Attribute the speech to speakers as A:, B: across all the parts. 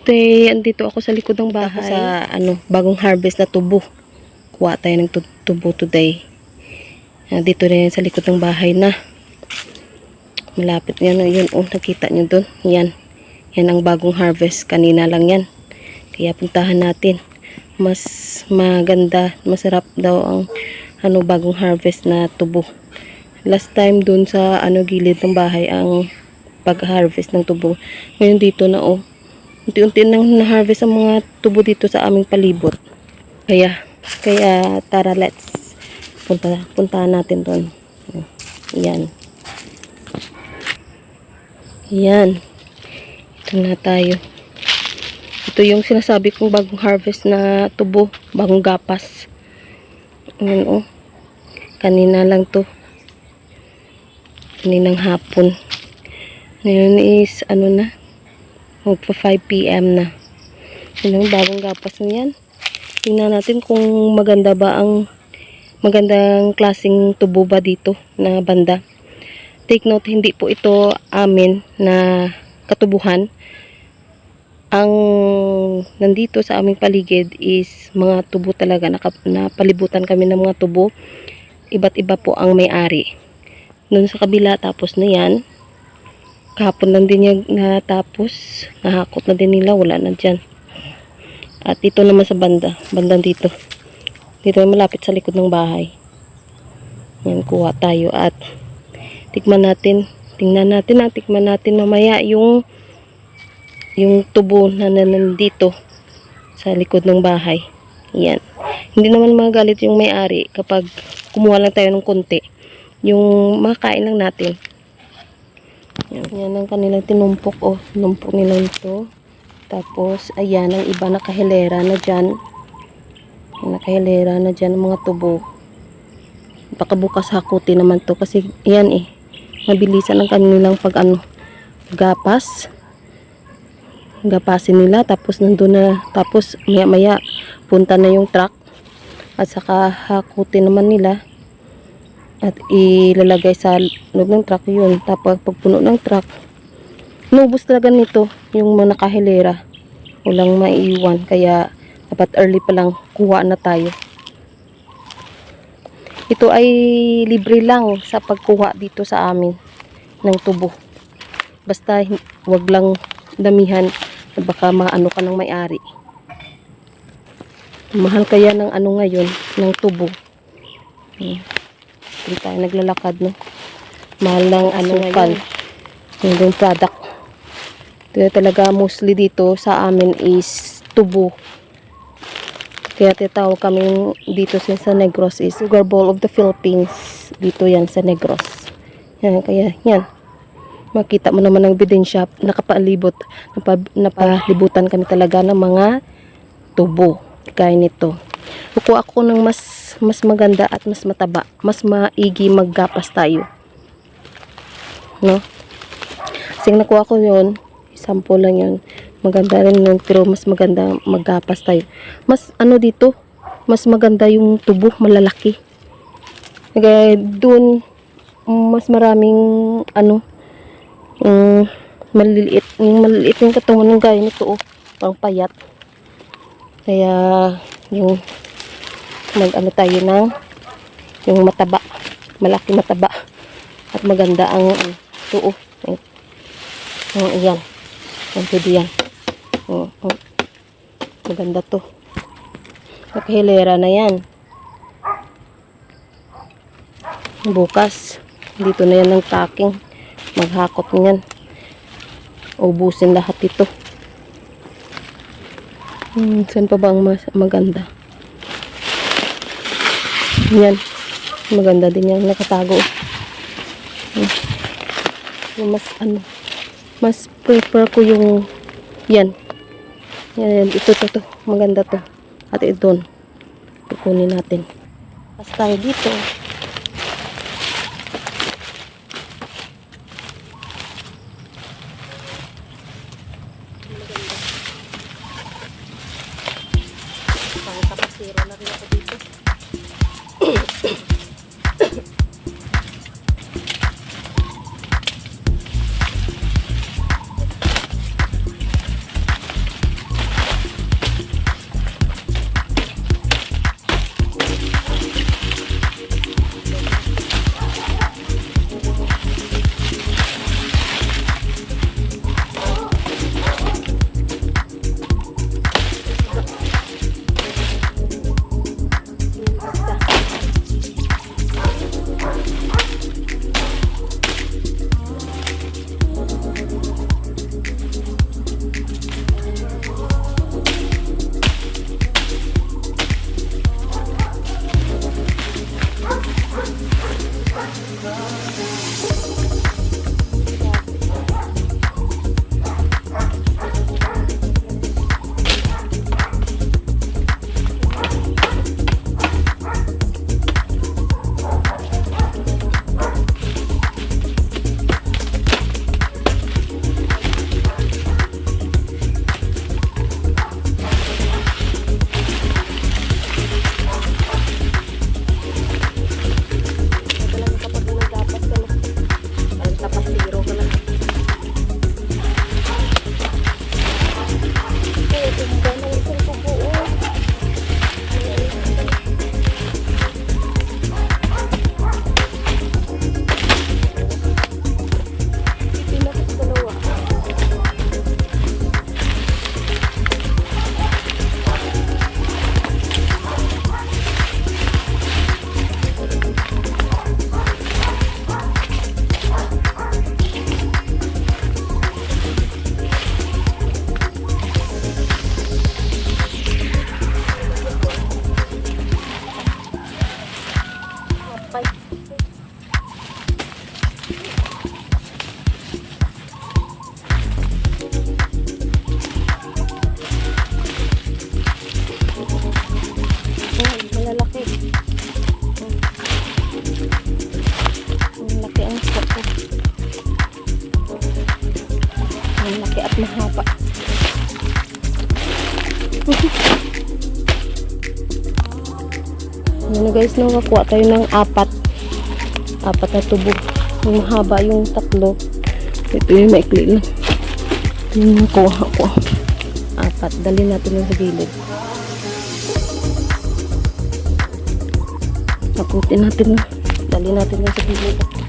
A: Today, andito ako sa likod ng bahay. sa ano, bagong harvest na tubo. Kuha tayo ng tu- tubo today. Dito yan sa likod ng bahay na. Malapit yan. Yun, oh, nakita nyo dun. Yan. Yan ang bagong harvest. Kanina lang yan. Kaya puntahan natin. Mas maganda, masarap daw ang ano bagong harvest na tubo. Last time dun sa ano gilid ng bahay ang pag-harvest ng tubo. Ngayon dito na oh. Unti-unti nang na-harvest ang mga tubo dito sa aming palibot. Kaya, kaya tara let's punta, puntahan natin doon. Yan. Yan. Ito na tayo. Ito yung sinasabi kong bagong harvest na tubo. Bagong gapas. Ayan oh. Kanina lang to. Kaninang hapon. Ngayon is ano na. Magpa 5 p.m. na. Yun ang bagong gapas na yan. Tingnan natin kung maganda ba ang magandang klaseng tubo ba dito na banda. Take note, hindi po ito amin na katubuhan. Ang nandito sa aming paligid is mga tubo talaga. Naka, napalibutan kami ng mga tubo. Iba't iba po ang may-ari. Doon sa kabila, tapos na yan. Kahapon lang din yung natapos. Nahakot na din nila. Wala na dyan. At ito naman sa banda. Bandang dito. Dito ay malapit sa likod ng bahay. Yan, kuha tayo at tikman natin. Tingnan natin na. Tikman natin mamaya yung yung tubo na nandito sa likod ng bahay. Yan. Hindi naman magalit yung may-ari kapag kumuha lang tayo ng konti. Yung makakain lang natin. Yan, yan ang kanilang tinumpok. Oh, tinumpok nila ito. Tapos, ayan, ang iba nakahilera na dyan. Nakahilera na dyan ang mga tubo. Baka bukas hakuti naman to kasi yan eh. Mabilisan ang kanilang pag ano, gapas. Gapasin nila tapos nandun na, tapos maya maya punta na yung truck. At saka hakuti naman nila at ilalagay sa loob ng truck yun. Tapos pagpuno ng truck, nubos talaga nito yung mga nakahilera. Walang maiiwan. Kaya dapat early pa lang kuha na tayo. Ito ay libre lang sa pagkuha dito sa amin ng tubo. Basta wag lang damihan baka maano ka ng may-ari. Mahal kaya ng ano ngayon, ng tubo. Hmm. Hindi tayo naglalakad, no? Mahal ng ano ngayon. Yung product. Ito talaga mostly dito sa amin is tubo. Kaya tinatawag kami dito sa, Negros is Sugar Bowl of the Philippines. Dito yan sa Negros. Yan, kaya yan. Makita mo naman ang ebidensya, nakapalibot, napa, napalibutan kami talaga ng mga tubo. Kaya nito. Kukuha ako ng mas mas maganda at mas mataba. Mas maigi maggapas tayo. No? Kasi nakuha ko yun, sample lang yun. Maganda rin yun, pero mas maganda maggapas tayo. Mas ano dito, mas maganda yung tubo, malalaki. Kaya dun, mas maraming ano, yung maliliit, yung maliliit yung katawan ng gaya nito, oh, pang payat. Kaya, yung mag ano tayo ng yung mataba. Malaki mataba. At maganda ang ano, tuo. Yung, yung iyan yung pwede yan. Oh, oh. maganda to. Nakahilera na yan. Bukas. Dito na yan ng taking maghakot niyan. Ubusin lahat ito hmm, saan pa ba ang mas maganda yan. Maganda din yan. Nakatago. Hmm. Mas ano. Mas prefer ko yung yan. Yan. Ito to to. Maganda to. At ito. Kukunin natin. Pas tayo dito. Ano na guys, no, kakuha tayo ng apat. Apat na tubo. Yung mahaba yung tatlo. Ito yung maikli lang. Ito yung nakuha ko. Apat. Dali natin yung sa gilid. Takutin natin na. Dali natin yung sa gilid.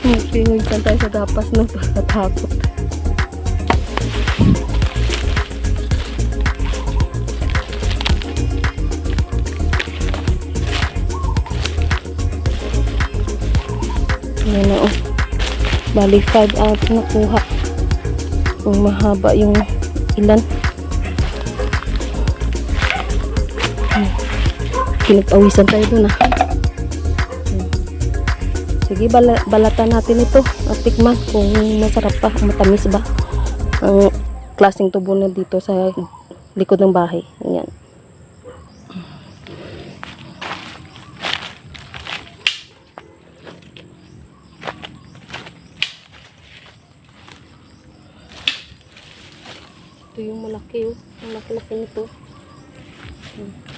A: Pinagpawisan tayo sa gapas no, pagkatakot. Ayan na oh. Bali 5 out nakuha. Kung mahaba yung ilan. Pinag-awisan tayo dun ah. Sige, bala balatan natin ito at tikman kung masarap pa, matamis ba ang klaseng tubo na dito sa likod ng bahay. Ayan. Ito yung malaki oh. Ang laki-laki nito. Ako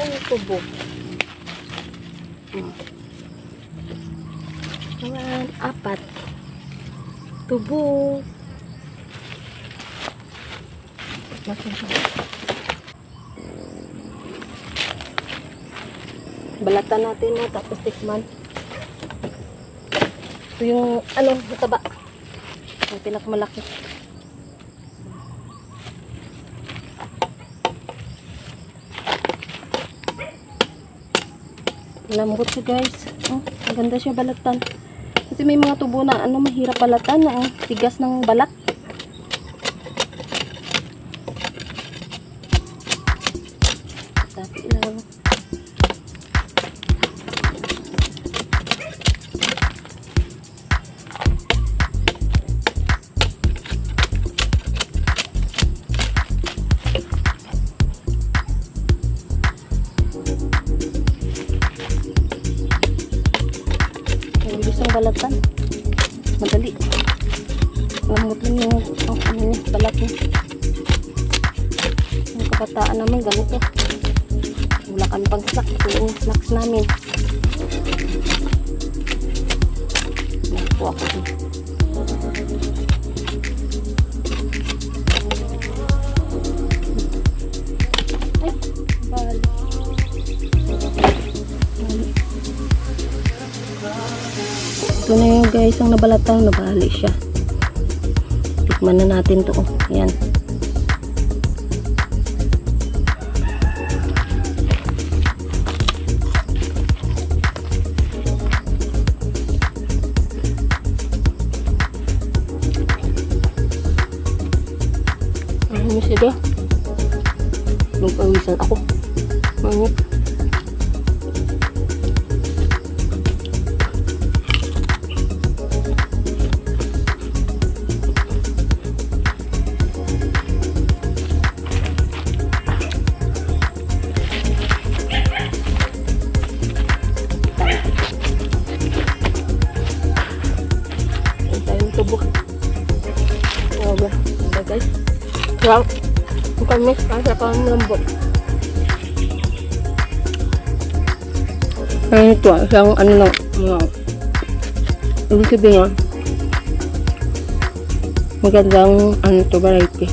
A: yung tubo. Hmm. Ayan, apat. Tubo. Balatan natin na tapos tikman. Ito yung ano, mataba. Yung pinakamalaki. Lambot siya guys. Oh, ang ganda siya balatan. Kasi may mga tubo na ano mahirap balatan na ang tigas ng balat. Yung kabataan namin, ganito. Wala kami pang snack. Ito yung snacks namin. Naku ako din. Ay, bali. Ito na yun guys, ang nabalatang nabali siya. Tikman na natin to. Oh. Ayan. Magpawisan ako. Ano? Ng tubo. Grabe. Guys. Wow. Ang kamis kasi pa ang lambot. Ano ito ah, isang ano lang, mga, ibig sabihin ah, magandang ano to variety.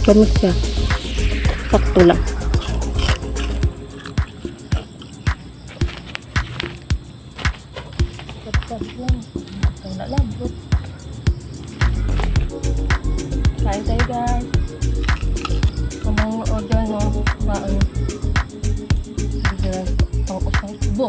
A: Kamis siya. Sakto lang. Kain tayo guys. Anong order no? Baon pang-usang-ubo.